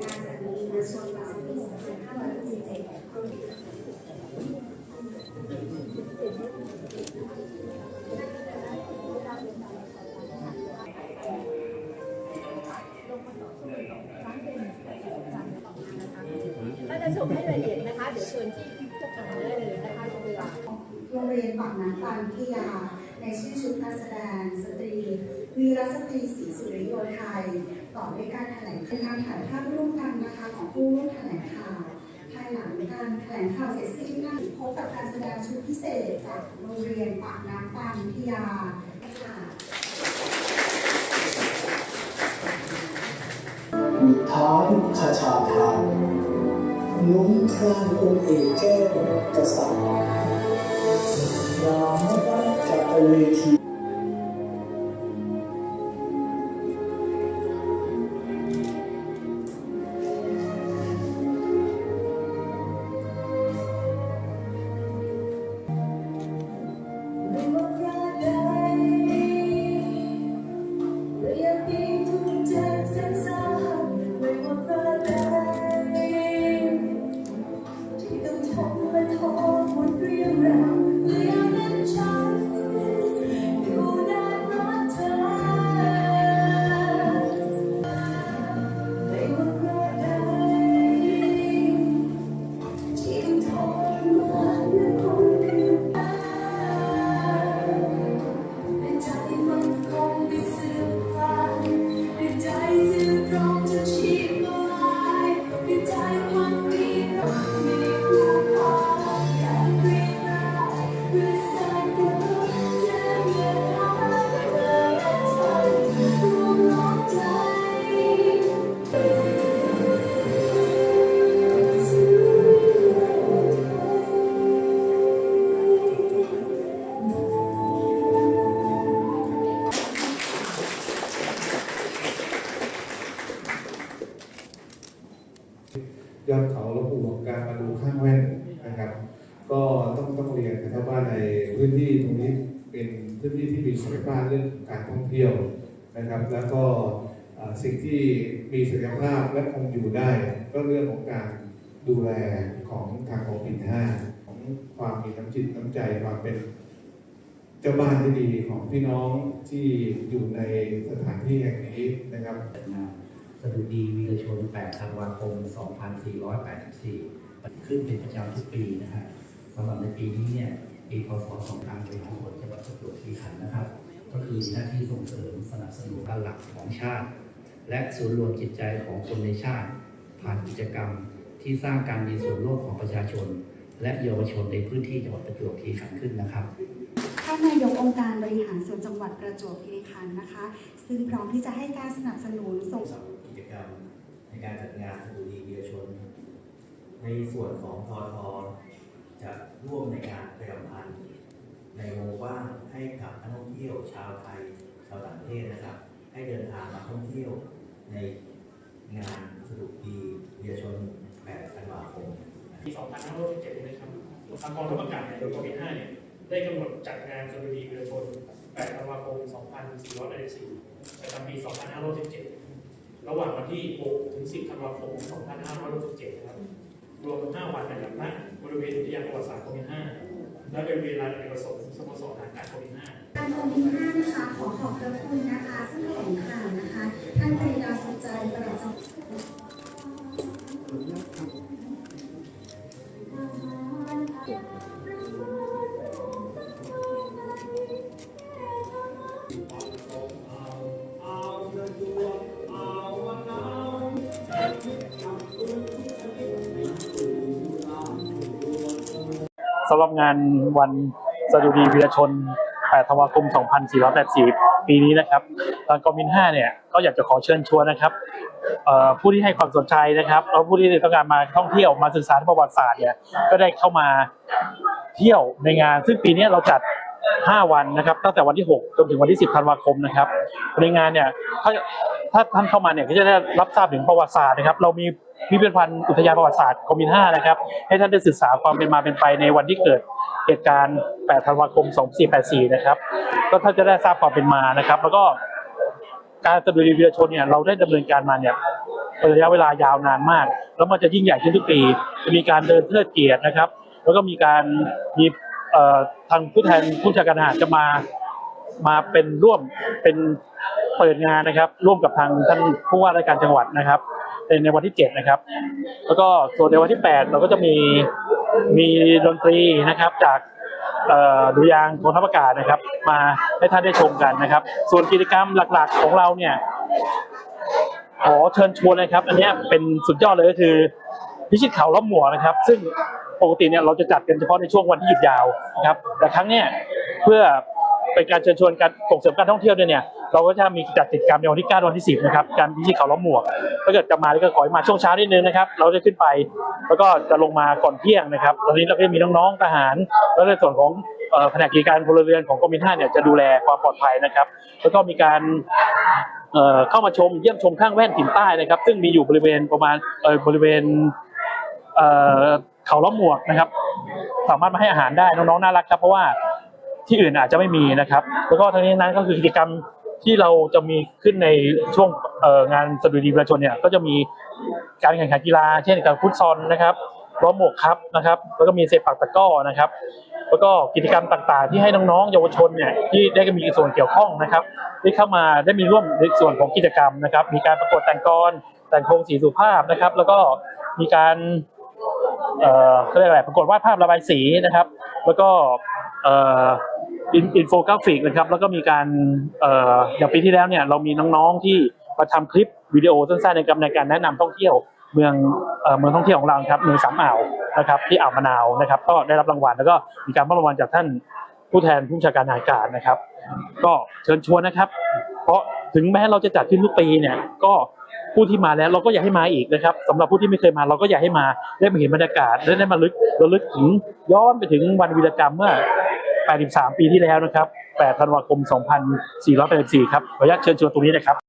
จำปี2567ถ้าจะชมให้ละเอียดนะคะ เดี๋ยวเชิญที่เจ้าของได้เลยนะคะเวลาโรงเรียนปากน้ำตาลวิยา ในชื่อชุดการแสดงสตรี วีรสตรีศรีสุริโยไทย ต่อด้วยการแถลงการถ่ายภาพร่วมกันนะคะของผู้ร่วมแถลงข่าวภายหลังการแถลงข่าวเสร็จสิ้นนั่นพบกับการแสดงชุดพิเศษจากโรงเรียนปากน้ำตาลวิทยาค่ะมีท้ายชาชาทานลุ้มครานองค์เอกแก้วกษัตริย์รามรัตจักรเวที ที่ต้องทนและทนบนเรื่องราว ยอดเขาลวงปู่ของการมาดูข้างแว่นนะครับ ก็ต้องต้องเรียนนะครับว่าในพื้นที่ตรงนี้เป็นพื้นที่ที่มีศักยภาพเรื่องการท่องเที่ยวนะครับ แล้วก็สิ่งที่มีศักยภาพและคงอยู่ได้ ก็เรื่องของการดูแลของทางของปินห้าของความมีน้ำจิตน้ำใจความเป็นเจ้าบ้านที่ดีของพี่น้องที่อยู่ในสถานที่แห่งนี้นะครับ สดุดีวีรชน 8 ธันวาคม 2484 ขึ้นเป็นประจำทุกปีนะฮะสำหรับในปีนี้เนี่ยปีพศ2การบริหารส่วนจังหวัดประจวบคีรีขันธ์นะครับ ก็คือหน้าที่ส่งเสริมสนับสนุนการหลักของชาติ และศูนรวมจิตใจของคนในชาติ ผ่านกิจกรรมที่สร้างการมีส่วนร่วมของประชาชน และเยาวชนในพื้นที่จังหวัดประจวบคีรีขันธ์ขึ้นนะครับท่านนายกองค์การบริหารส่วนจังหวัดประจวบคีรีขันธ์นะคะ ซึ่งพร้อมที่จะให้การสนับสนุนส่งสรับกิ จกรรมในการจัดงานสดุดีวีรชน ในส่วนของทอทอจะร่วมในการประชาสัมพันธ์ในวงกว้างให้กับนักท่องเที่ยวชาวไทยชาวต่างประเทศนะครับ ให้เดินทางมาท่องเที่ยวในงานสดุดีวีรชน8ธันวาคมปี2567นะครับทางกองทัพอากาศเนี่ยโดยกองบิน5เนี่ยได้กำหนดจัดงานสดุดีวีรชน8ธันวาคม 2484ประจำปี 2567 ระหว่างวันที่ 6 ถึง 10 ธันวาคม 2567 นะครับ รวม 5 วันนะครับณบริเวณอุทยานประวัติศาสตร์กองบิน5และบริเวณลานอเนกประสงค์สโมสรทหารอากาศกองบิน5การกองบินห้านะคะ ขอขอบพระคุณนะคะผู้แถลงข่าวนะคะ ท่านปริยาสุใจประหลัดจัง สำหรับงานวันสดุดีวีรชน 8 ธันวาคม 2484 ปีนี้นะครับ ทางกองบิน5เนี่ยก็อยากจะขอเชิญชวนนะครับเอ่อผู้ที่ให้ความสนใจนะครับแล้วผู้ที่ต้องการมาท่องเที่ยวมาศึกษาประวัติศาสตร์เนี่ยก็ได้เข้ามาเที่ยวในงาน ซึ่งปีนี้เราจัด 5 วันนะครับ ตั้งแต่วันที่ 6 จนถึงวันที่ 10 ธันวาคมนะครับ ในงานเนี่ย ถ้าท่านเข้ามาเนี่ยก็จะได้รับทราบถึงประวัติศาสตร์นะครับ เรามีพิพิธภัณฑ์อุทยานประวัติศาสตร์กรมบิน5นะครับ ให้ท่านได้ศึกษาความเป็นมาเป็นไปในวันที่เกิดเหตุการณ์ 8 ธันวาคม 2484 นะครับ ก็ท่านจะได้ทราบความเป็นมานะครับ แล้วก็การสะดุดีวีรชนเนี่ยเราได้ดำเนินการมาเนี่ยเป็นระยะเวลายาวนานมาก แล้วมันจะยิ่งใหญ่ขึ้นทุกปีจะมีการเดินเทิดเกียรตินะครับ แล้วก็มีการมีทางผู้แทนผู้จัดการทหารจะมามาเป็นร่วมเป็น เปิดงานนะครับ ร่วมกับทางท่านผู้ว่าราชการจังหวัดนะครับในในวันที่เจ็ดนะครับ แล้วก็ส่วนในวันที่ 8 เราก็จะมีมีดนตรีนะครับจากดุริยางกองทัพอากาศนะครับ มาให้ท่านได้ชมกันนะครับ ส่วนกิจกรรมหลักๆของเราเนี่ยขอเชิญชวนเลยครับ อันนี้เป็นสุดยอดเลยก็คือ พิชิตเขาล้อมหมวนะครับ ซึ่งปกติเนี่ยเราจะจัดกันเฉพาะในช่วงวันที่หยุดยาวนะครับ แต่ครั้งเนี้ยเพื่อเป็นการเชิญชวนการส่งเสริมการท่องเที่ยวเนี่ย เราก็จะมีจัดกิจกรรมในวันที่9วันที่ 10 นะครับ การพิชิตเขาล้อมหมวก ถ้าเกิดจะมาก็ขอให้มาช่วงเช้านิดนึงนะครับ เราจะขึ้นไป แล้วก็จะลงมาก่อนเที่ยงนะครับตอนนี้เราก็จะมีน้องๆ ทหาร แล้วในส่วนของแผนกกิจการพลเรือนของกรมพิท่าเนี่ยจะดูแลความปลอดภัยนะครับ แล้วก็มีการเข้ามาชมเยี่ยมชมข้างแว่นถิ่นใต้นะครับ ซึ่งมีอยู่บริเวณประมาณบริเวณเอ่อเขาล้อมหมวกนะครับ สามารถมาให้อาหารได้น้องๆน่ารักครับเพราะว่าที่อื่นอาจจะไม่มีนะครับ แล้วก็ทั้งนี้นั้นก็คือกิจกรรม ที่เราจะมีขึ้นในช่วงงานสดุดีประชาชนเนี่ยก็จะมีการแข่งขันกีฬา เช่นการฟุตซอลนะครับล้อมหมวกครับนะครับ แล้วก็มีเซปักตะก้อนะครับ แล้วก็กิจกรรมต่างๆ ที่ให้น้องๆเยาวชนเนี่ยที่ได้มีส่วนเกี่ยวข้องนะครับได้เข้ามาได้มีร่วมในส่วนของกิจกรรมนะครับ มีการประกวดแต่งกรแต่งโครงสีสุภาพนะครับ แล้วก็มีการเอ่อเขาเรียกอะไรปรากฏวาดภาพระบายสีนะครับ แล้วก็เอ่อ อินโฟกราฟิกนะครับ แล้วก็มีการเอ่ออย่างปีที่แล้วเนี่ยเรามีน้องๆที่มาทำคลิปวิดีโอสั้นๆในการในการแนะนำท่องเที่ยวเมืองเอ่อเมืองท่องเที่ยวของเราครับเมืองสามอ่าวนะครับที่อ่าวมะนาวนะครับ ก็ได้รับรางวัลแล้วก็มีการมอบรางวัลจากท่านผู้แทนผู้บัญชาการทหารอากาศนะครับ ก็เชิญชวนนะครับ เพราะถึงแม้เราจะจัดขึ้นทุกปีเนี่ยก็ผู้ที่มาแล้วเราก็อยากให้มาอีกนะครับสำหรับผู้ที่ไม่เคยมาเราก็อยากให้มาได้มาเห็นบรรยากาศและได้มาลึกระลึกถึงย้อนไปถึงวันวีรกรรมเมื่อ 83 ปีที่แล้วนะครับ8ธันวาคม 2484 ครับ ขออนุญาตเชิญชวนตรงนี้นะครับ